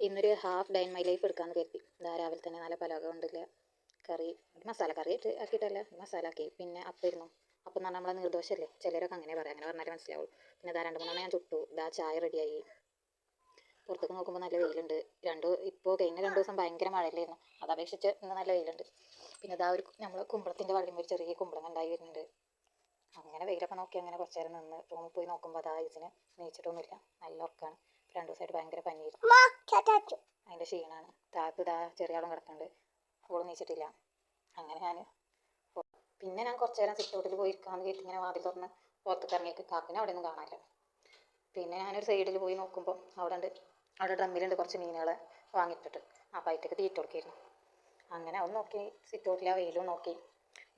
ഇന്നൊരു half dine my life എടുക്കാമെന്ന് കരുതി. ഇതാ രാവിലെ തന്നെ നല്ല പലക കൊണ്ടില്ല കറി മസാല കറി ആക്കിയിട്ടല്ല മസാല ആക്കി. പിന്നെ അപ്പായിരുന്നു അപ്പം എന്ന് പറഞ്ഞാൽ നമ്മളെ നിർദോഷമല്ലേ ചിലരൊക്കെ അങ്ങനെ പറയാം. അങ്ങനെ പറഞ്ഞാലേ മനസ്സിലാവുള്ളൂ. പിന്നെ ഇതാ രണ്ട് മൂന്നെണ്ണം ഞാൻ ചുട്ടു. ഇതാ ചായ റെഡിയായി പുറത്തേക്ക് നോക്കുമ്പോൾ നല്ല വെയിലുണ്ട്. രണ്ട് ഇപ്പോൾ കഴിഞ്ഞ രണ്ട് ദിവസം ഭയങ്കര മഴയിലായിരുന്നു അതപേക്ഷിച്ച് ഇന്ന് നല്ല വെയിലുണ്ട്. പിന്നെ ഇതാ ഒരു നമ്മൾ കുമ്പളത്തിന്റെ വള്ളിയും ഒരു ചെറിയ കുമ്പളം ഉണ്ടായി വരുന്നുണ്ട്. അങ്ങനെ വെയിലൊക്കെ നോക്കി അങ്ങനെ കുറച്ച് നേരം നിന്ന് റൂമിൽ പോയി നോക്കുമ്പോൾ അതാ ഇതിന് നീച്ചിട്ടൊന്നുമില്ല നല്ല ഉറക്കാണ്. രണ്ട് ദിവസമായിട്ട് ഭയങ്കര പനിയായിരുന്നു. അതിന്റെ ക്ഷീണമാണ് താക്ക് ഇതാ ചെറിയ ആളും കിടക്കുന്നുണ്ട് ഓൾ നീച്ചിട്ടില്ല. അങ്ങനെ ഞാൻ പിന്നെ ഞാൻ കുറച്ച് നേരം സിറ്റ് ഔട്ടിൽ പോയി ഇരിക്കാമെന്ന് കരുതി ഇങ്ങനെ വാതിൽ തുറന്ന് പുറത്തേക്ക് ഇറങ്ങിയിട്ട് കാക്കിനെ അവിടെ ഒന്നും കാണാനില്ല. പിന്നെ ഞാനൊരു സൈഡിൽ പോയി നോക്കുമ്പോൾ അവിടെ ഉണ്ട് അവിടെ ഡ്രമ്മിലുണ്ട് കുറച്ച് മീനുകളെ വാങ്ങിയിട്ടിട്ട്. ആ പൈറ്റൊക്കെ തീറ്റ കൊടുക്കായിരുന്നു അങ്ങനെ അത് നോക്കി സിറ്റ് ഔട്ടിൽ ആ വെയിലും നോക്കി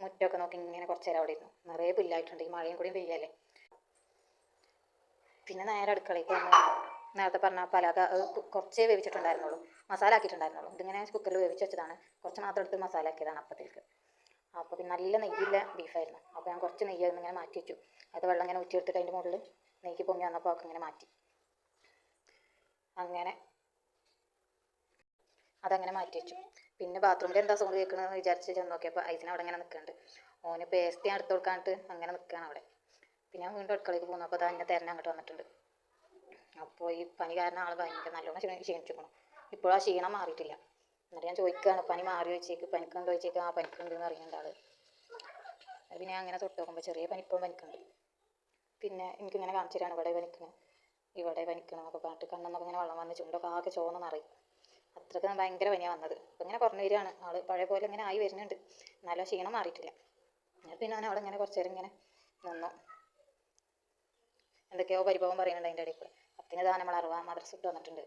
മുറ്റമൊക്കെ നോക്കി ഇങ്ങനെ കുറച്ച് നേരം അവിടെ ഇരുന്നു. നിറയെ പുല്ലായിട്ടുണ്ട്. ഈ മഴയും കൂടി പെയ്യല്ലേ. പിന്നെ നേരെ അടുക്കളയ്ക്ക് വന്ന്. നേരത്തെ പറഞ്ഞ പലക കുറച്ചേ വേവിച്ചിട്ടുണ്ടായിരുന്നുള്ളൂ. മസാല ആക്കിയിട്ടുണ്ടായിരുന്നുള്ളൂ. ഇതിങ്ങനെ കുക്കറിൽ വേവിച്ച് വെച്ചതാണ്. കുറച്ച് മാത്രം എടുത്ത് മസാല ആക്കിയതാണ് അപ്പത്തേക്ക്. അപ്പോൾ പിന്നെ നല്ല നെയ്യില്ല ബീഫായിരുന്നു അപ്പോൾ ഞാൻ കുറച്ച് നെയ്യ് ഇങ്ങനെ മാറ്റി വെച്ചു. അത് വെള്ളം ഇങ്ങനെ ഊറ്റിയെടുത്തിട്ട് അതിന്റെ മുകളിൽ നെയ്യ് പൊങ്ങി വന്നപ്പോൾ ഒക്കെ ഇങ്ങനെ മാറ്റി. അങ്ങനെ അതങ്ങനെ മാറ്റി വെച്ചു. പിന്നെ ബാത്റൂമിൽ എന്താ സൗണ്ട് കേൾക്കണമെന്ന് വിചാരിച്ച് ചെന്ന് നോക്കിയപ്പോൾ ഐസിന് അവിടെ ഇങ്ങനെ നിൽക്കുന്നുണ്ട്. ഓന് പേസ്റ്റ് ഞാൻ എടുത്ത് കൊടുക്കാനിട്ട് അങ്ങനെ നിൽക്കുകയാണ് അവിടെ. പിന്നെ വീണ്ടും അടുക്കളയ്ക്ക് പോകുന്നു. അപ്പോൾ അത് അതിന്റെ തിരഞ്ഞ് അങ്ങോട്ട് വന്നിട്ടുണ്ട്. അപ്പോൾ ഈ പനി കാരണം ആൾ ഭയങ്കര നല്ലോണം ക്ഷീണി ക്ഷീണിച്ചിരിക്കണം ഇപ്പോഴും ആ ക്ഷീണം മാറിയിട്ടില്ല. എന്നിട്ട് ഞാൻ ചോദിക്കുകയാണ് പനി മാറി വെച്ചേക്ക് പനിക്കുണ്ടോ ചോദിച്ചേക്ക് ആ പനിക്കുണ്ട് എന്ന് അറിയുന്നുണ്ട് ആൾ. അത് പിന്നെ അങ്ങനെ തൊട്ട് നോക്കുമ്പോൾ ചെറിയ പനിപ്പം പനിക്കുണ്ട്. പിന്നെ എനിക്കിങ്ങനെ കാണിച്ചു തരാണ് ഇവിടെ പനിക്കണം ഇവിടെ പനിക്കണം എന്നൊക്കെ പറഞ്ഞിട്ട് കണ്ണെന്നൊക്കെ ഇങ്ങനെ വെള്ളം വന്ന് ചുണ്ടൊക്കെ ആകെ ചോന്ന നിറയും. അത്രയ്ക്ക് ഭയങ്കര പനിയാണ് വന്നത്. അപ്പം ഇങ്ങനെ കുറഞ്ഞു വരികയാണ്. ആൾ പഴയ പോലെ ഇങ്ങനെ ആയി വരുന്നുണ്ട്. എന്നാലും ക്ഷീണം മാറിയിട്ടില്ല. പിന്നെ ഞാൻ അവിടെ ഇങ്ങനെ കുറച്ച് നേരം ഇങ്ങനെ നിന്നു. എന്തൊക്കെയോ പരിഭവം പറയുന്നുണ്ട് അതിന്റെ ഇടയിൽ കൂടെ. ഇതാ നമ്മൾ അറിവാ മദർസ് ഇട്ട് വന്നിട്ടുണ്ട്.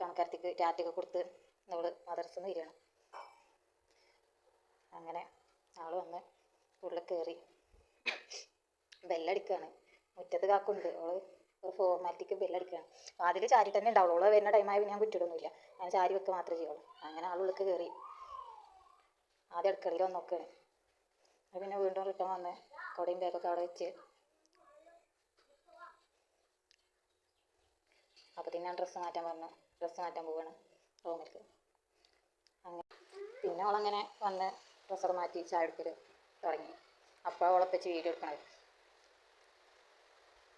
പണക്കാരത്തേക്ക് ടാറ്റൊക്കെ കൊടുത്ത് നമ്മൾ മദ്രസ നിന്ന് അങ്ങനെ ആൾ വന്ന് ഉള്ളിൽ കയറി ബെല്ലടിക്കുകയാണ് മുറ്റത്ത് കാക്കുണ്ട്. അവൾ ഒരു ഫോർമാലിറ്റിക്ക് ബെല്ലടിക്കുകയാണ് അതിൽ ചാരി തന്നെ ഉണ്ടാവുള്ളൂ. അവൾ വരുന്ന ടൈമായ ഞാൻ കുറ്റിടൊന്നുമില്ല ഞാൻ ചാരി വെക്കുക മാത്രമേ ചെയ്യുള്ളൂ. അങ്ങനെ ആളുള്ളിലേക്ക് കയറി ആദ്യം അടുക്കളയിൽ വന്ന് നോക്കുകയാണ് പിന്നെ വീണ്ടും റിട്ടേൺ വന്ന് കുടയും ബാഗൊക്കെ അവിടെ വെച്ച് അപ്പോൾ ഞാൻ ഡ്രസ്സ് മാറ്റാൻ പറഞ്ഞു. ഡ്രസ്സ് മാറ്റാൻ പോവാണ് റൂമിലേക്ക്. അങ്ങനെ പിന്നെ അവളങ്ങനെ വന്ന് ഡ്രസ്സൊക്കെ മാറ്റി ചായ എടുക്കൽ തുടങ്ങി അപ്പോൾ വെച്ച് വീഡിയോ എടുക്കണത്.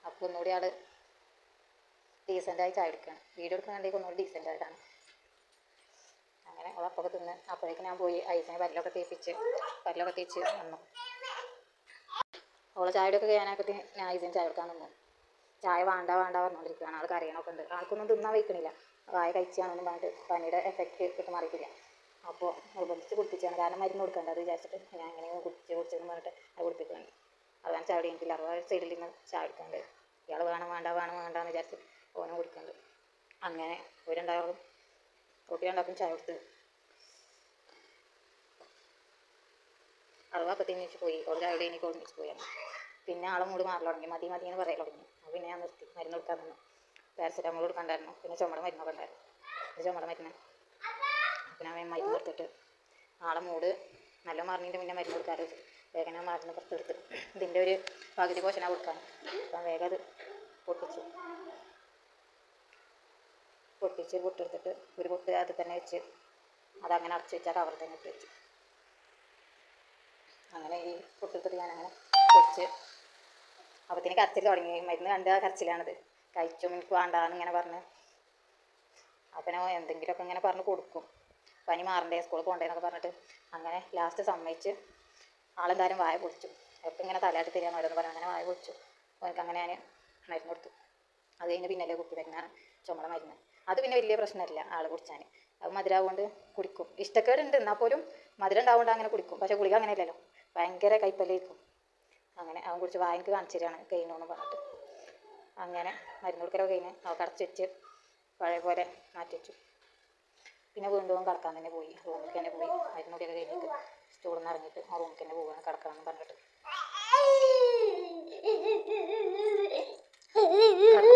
അപ്പോൾ ഒന്നുകൂടി ആൾ ഡീസന്റായി ചായ എടുക്കുകയാണ് വീഡിയോ എടുക്കണമെങ്കിൽ ഒന്നുകൂടി ഡീസന്റ് ആയിട്ടാണ്. അങ്ങനെ അവൾ അപ്പൊക്കെ തിന്ന് അപ്പോഴേക്ക് ഞാൻ പോയി ഐസിനെ പല്ലൊക്കെ തേപ്പിച്ച് പല്ലൊക്കെ തേച്ച് വന്നു. അവളെ ചായ എടുക്കുക ഞാനൊക്കെ ഞാൻ ഐസിന് ചായ എടുക്കാൻ നിന്നു. ചായ വേണ്ട വേണ്ട പറഞ്ഞുകൊണ്ടിരിക്കുകയാണ് ആൾ കരയണമൊക്കെ ഉണ്ട്. ആൾക്കൊന്നും തിന്നാൻ വയ്ക്കണില്ല. വായ കഴിച്ചാണെന്നും പറഞ്ഞിട്ട് പനിയുടെ എഫക്റ്റ് കിട്ടും മാറിയിട്ടില്ല അപ്പോൾ നിർബന്ധിച്ച് കുടിപ്പിച്ചാണ്. കാരണം മരുന്ന് കൊടുക്കണ്ട. അത് വിചാരിച്ചിട്ട് ഞാൻ എങ്ങനെയും കുടിച്ച് കുടിച്ചെന്ന് പറഞ്ഞിട്ട് അത് കുടിപ്പിക്കുന്നുണ്ട് അതാണ് ഞാൻ എനിക്കില്ല അറുപത് സൈഡിൽ നിന്ന് ചായ എടുക്കാണ്ട് ഇയാൾ വേണം വേണ്ട വേണം വേണ്ട എന്ന് വിചാരിച്ച് ഓനും കുടിക്കുന്നുണ്ട് അങ്ങനെ ഒരുണ്ടാവും കുട്ടി രണ്ടാൾക്കും ചായ കൊടുത്ത് അറുപത് അപ്പത്തേക്ക് പോയി. ഓൾ ചായ എനിക്ക് ഒന്നിച്ച് പോയാണ് പിന്നെ ആളങ്ങോട് മാറൽ തുടങ്ങി. മതി മതി എന്ന് പറയാൻ തുടങ്ങി. പിന്നെ ഞാൻ നിർത്തി. മരുന്ന് കൊടുക്കാൻ നിന്നു പാരസെറ്റാമോൾ കൊടുക്കണ്ടായിരുന്നു. പിന്നെ ചുമട മരുന്നൊക്കെ ഉണ്ടായിരുന്നു ചുമട മരുന്ന്. പിന്നെ അവൻ മരുന്ന് കൊടുത്തിട്ട് ആളെ മൂട് നല്ല മാറിന്റെ പിന്നെ മരുന്ന് കൊടുക്കാറ്. വേഗം ഞാൻ മരുന്ന് പുറത്തെടുത്ത് ഇതിന്റെ ഒരു പകുതി പോഷന കൊടുക്കാൻ. അപ്പം വേഗം അത് പൊട്ടിച്ചു. പൊട്ടിച്ച് പൊട്ടെടുത്തിട്ട് ഒരു പൊട്ട് അത് തന്നെ വെച്ച് അതങ്ങനെ അടച്ചു വെച്ചാൽ കവർ തന്നെ ഇട്ട് വെച്ചു. അങ്ങനെ ഈ പൊട്ടെടുത്തിട്ട് ഞാനങ്ങനെ പൊടിച്ച് അപ്പത്തിന് കരച്ചിൽ തുടങ്ങി. മരുന്ന് കണ്ട കരച്ചിലാണത്. കഴിച്ചു? എനിക്ക് വേണ്ടാന്ന് ഇങ്ങനെ പറഞ്ഞ്. അപ്പം ഞാൻ എന്തെങ്കിലുമൊക്കെ ഇങ്ങനെ പറഞ്ഞ് കൊടുക്കും. പനി മാറണ്ടേ? സ്കൂളിൽ പോകണ്ടേന്നൊക്കെ പറഞ്ഞിട്ട് അങ്ങനെ ലാസ്റ്റ് സമ്മതിച്ച് ആളെന്തായാലും വായ പൊളിച്ചു. അവർക്ക് ഇങ്ങനെ തലയാട്ടി തരികയെന്ന് ഓരോന്ന് പറഞ്ഞു. അങ്ങനെ വായ പൊളിച്ചു. എനിക്ക് അങ്ങനെ ഞാൻ മരുന്ന് കൊടുത്തു. അത് കഴിഞ്ഞ് പിന്നല്ലേ കുപ്പി മരുന്നാണ്. ചുമട മരുന്ന്. അത് പിന്നെ വലിയ പ്രശ്നമില്ല ആൾ കുടിച്ചാൽ അത് മധുരമാകൊണ്ട് കുടിക്കും. ഇഷ്ടക്കേടുണ്ട്. എന്നാൽ പോലും മധുരം ഉണ്ടാവുകൊണ്ട് അങ്ങനെ കുടിക്കും. പക്ഷേ ഗുളിക അങ്ങനെ ഇല്ലല്ലോ ഭയങ്കര കൈപ്പല്ലേക്കും അങ്ങനെ അവൻ കുടിച്ച് വായനക്ക് കാണിച്ചു തരികയാണ് കഴിഞ്ഞു പറഞ്ഞിട്ട്. അങ്ങനെ മരുന്ന് കൊടുക്കലൊക്കെ കഴിഞ്ഞ് അവൾക്ക് അടച്ച് വെച്ച് പഴയ പോലെ മാറ്റി വെച്ചു. പിന്നെ വീണ്ടും കിടക്കാൻ തന്നെ പോയി റൂമിലേക്ക് തന്നെ പോയി. മരുന്ന് കുടിയൊക്കെ കഴിഞ്ഞിട്ട് സ്റ്റൂളിൽ നിന്ന് ഇറങ്ങിയിട്ട് ആ റൂമിലേക്ക് തന്നെ പോവുകയാണ് കിടക്കണമെന്ന് പറഞ്ഞിട്ട്.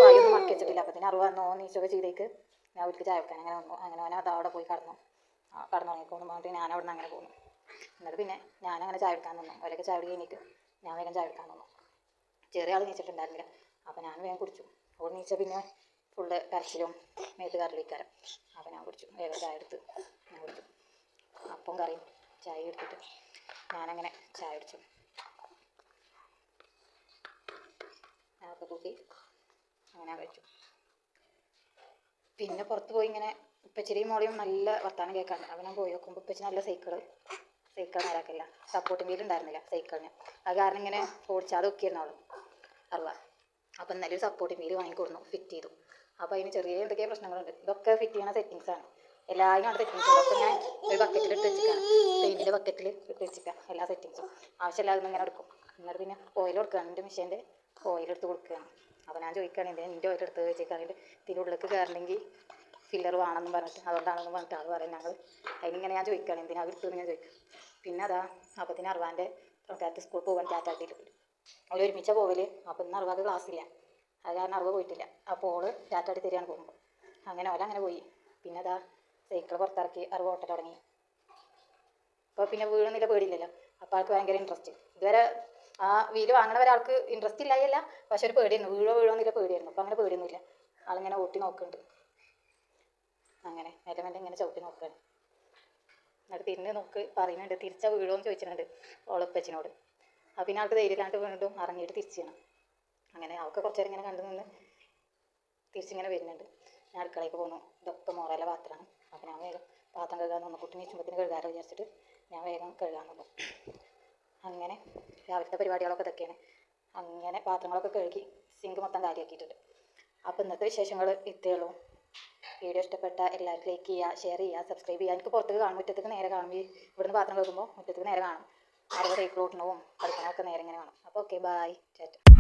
പായൊന്നും വെച്ചിട്ടില്ല. അറിവ് വന്നോ നീച്ചൊക്കെ ചെയ്തേക്ക്. ഞാൻ വീട്ടിൽ ചായ വെക്കാൻ അങ്ങനെ വന്നു. അങ്ങനെ അവൻ അത് അവിടെ പോയി കടന്നു. കടന്നു കടന്നുറങ്ങിക്കോന്ന് പറഞ്ഞിട്ട് ഞാൻ അവിടെ നിന്ന് അങ്ങനെ പോന്നു. എന്നിട്ട് പിന്നെ ഞാനങ്ങനെ ചായ എടുക്കാൻ നിന്നു. അവരൊക്കെ ചായ കഴിഞ്ഞിട്ട് ഞാൻ വേഗം ചായ എടുക്കാൻ വന്നു. ചെറിയ ആൾ നീച്ചിട്ടുണ്ടായിരുന്നില്ല. അപ്പോൾ ഞാൻ വേഗം കുടിച്ചു. ഓൾ നീച്ച പിന്നെ ഫുള്ള് കരച്ചിലും മേത്ത് കറിലിക്കാരം അപ്പം ഞാൻ കുടിച്ചു. വേഗം ചായ എടുത്ത് ഞാൻ കുടിച്ചു. അപ്പം കറിയും ചായ എടുത്തിട്ട് ഞാനങ്ങനെ ചായ കുടിച്ചു. അതൊക്കെ കൂട്ടി അങ്ങനെ കഴിച്ചു. പിന്നെ പുറത്ത് പോയി ഇങ്ങനെ ഉപ്പച്ചിരിയും മോളിയും നല്ല വർത്താനം കേൾക്കാണ്ട്. ഞാൻ പോയി നോക്കുമ്പോൾ ഉപ്പച്ചി നല്ല സൈക്കിൾ. സൈക്കിൾ നേരാക്കില്ല സപ്പോർട്ടിംഗ് വീൽ ഉണ്ടായിരുന്നില്ല സൈക്കിളിന്. അത് കാരണം ഇങ്ങനെ ഓടിച്ചാതെ ഒക്കെയായിരുന്നു അവൾ അറിവ അപ്പം ഇന്നലെ ഒരു സപ്പോർട്ടിംഗ് വീൽ വാങ്ങിക്കൊടുന്നു. ഫിറ്റ് ചെയ്തു. അപ്പോൾ അതിന് ചെറിയ എന്തൊക്കെയോ പ്രശ്നങ്ങളുണ്ട്. ഇതൊക്കെ ഫിറ്റ് ചെയ്യണ സെറ്റിങ്സ് ആണ്. എല്ലാവരും അവിടെ സെറ്റിങ്സ് അപ്പോൾ ഞാൻ ഒരു ബക്കറ്റിൽ ഇട്ട് വെച്ചിട്ടാണ് പെയിന്റിന്റെ ബക്കറ്റിൽ ഇട്ട് വെച്ചിട്ടാണ് എല്ലാ സെറ്റിങ്സും ആവശ്യമില്ലാതെ ഇങ്ങനെ എടുക്കും. എന്നിട്ട് പിന്നെ ഓയിൽ കൊടുക്കുകയാണ് എന്റെ മെഷീന്റെ ഓയിൽ എടുത്ത് കൊടുക്കുകയാണ്. അപ്പോൾ ഞാൻ ചോദിക്കുകയാണ് എന്റെ എന്റെ ഓയിൽ എടുത്ത് വെച്ചിട്ടാണെങ്കിൽ ഇതിന്റെ ഉള്ളിലേക്ക് കയറണമെങ്കിൽ ഫില്ലർ വേണമെന്ന് പറഞ്ഞിട്ട് അതുകൊണ്ടാണെന്ന് പറഞ്ഞിട്ട് ആൾ പറയും ഞങ്ങൾ അതിനിങ്ങനെ ഞാൻ ചോദിക്കുകയാണ് എന്തിനാ എടുത്തെന്ന് ഞാൻ ചോദിക്കും. പിന്നെ അതാ അപ്പത്തിന് അറുവാന്റെ ടാറ്റ സ്കൂൾ പോകാൻ പോയി. അവൾ ഒരുമിച്ച പോവൽ. അപ്പം ഇന്ന് ക്ലാസ് ക്ലാസ്സില്ല അത് കാരണം അറിവ് പോയിട്ടില്ല. അപ്പോൾ ഓൾ ടാറ്റാടി തരികയാണ് പോകുമ്പോൾ അങ്ങനെ ഓല അങ്ങനെ പോയി. പിന്നെ അതാ സൈക്കിൾ പുറത്തിറക്കി അറിവ് ഓട്ടം തുടങ്ങി അപ്പോൾ പിന്നെ വീഴുന്നില്ല പേടിയില്ലല്ലോ. അപ്പോൾ ആൾക്ക് ഭയങ്കര ഇൻട്രസ്റ്റ് ഇതുവരെ ആ വീൽ വാങ്ങണ ഒരാൾക്ക് ഇൻട്രസ്റ്റ് ഇല്ലായല്ല. പക്ഷെ ഒരു പേടിയായിരുന്നു. വീഴോ വീഴോ എന്നില്ല പേടിയായിരുന്നു. അപ്പോൾ അങ്ങനെ പേടിയൊന്നുമില്ല. ആളിങ്ങനെ ഓട്ടി നോക്കുന്നുണ്ട്. അങ്ങനെ മെല്ലെ മെല്ലെ ഇങ്ങനെ ചവിട്ടി നോക്കുകയാണ് എന്നിട്ട് തിരിഞ്ഞ് നോക്ക് പറയുന്നുണ്ട് തിരിച്ചാ വീഴുമെന്ന് ചോദിച്ചിട്ടുണ്ട് ഓളപ്പച്ചിനോട്. അപ്പോൾ പിന്നെ ആൾക്ക് ധൈര്യമില്ലാണ്ട് വീണ്ടും ഇറങ്ങിയിട്ട് തിരിച്ചു ചെയ്യണം അങ്ങനെ അവൾക്ക് കുറച്ച് നേരം ഇങ്ങനെ കണ്ടു നിന്ന് തിരിച്ചിങ്ങനെ വരുന്നുണ്ട്. ഞാൻ അടുക്കളയ്ക്ക് പോകുന്നു ഇതൊക്കെ മോറയിലെ പാത്രമാണ്. അപ്പോൾ ഞാൻ വേഗം പാത്രം കഴുകാൻ നിന്നു കുട്ടി നീച്ചുമ്പത്തിന് കഴുകാറ് വിചാരിച്ചിട്ട് ഞാൻ വേഗം കഴുകാൻ നിന്നു അങ്ങനെ രാവിലത്തെ പരിപാടികളൊക്കെ ഇതൊക്കെയാണ്. അങ്ങനെ പാത്രങ്ങളൊക്കെ കഴുകി സിങ്ക് മൊത്തം കാര്യമാക്കിയിട്ടുണ്ട് അപ്പോൾ ഇന്നത്തെ വിശേഷങ്ങൾ ഇത്രയേ ഉള്ളൂ. വീഡിയോ ഇഷ്ടപ്പെട്ട എല്ലാവർക്കും ലൈക്ക് ചെയ്യുക ഷെയർ ചെയ്യുക സബ്സ്ക്രൈബ് ചെയ്യുക. എനിക്ക് പുറത്തേക്ക് കാണും മുറ്റത്തേക്ക് നേരെ കാണുമ്പോൾ ഇവിടുന്ന് പാത്രം വെക്കുമ്പോൾ മുറ്റത്തേക്ക് നേരെ കാണും. ആരുടെ ഓട്ടണവും കളിക്കണമൊക്കെ നേരെ ഇങ്ങനെ കാണും. അപ്പോൾ ഓക്കെ ബൈ ചേട്ടാ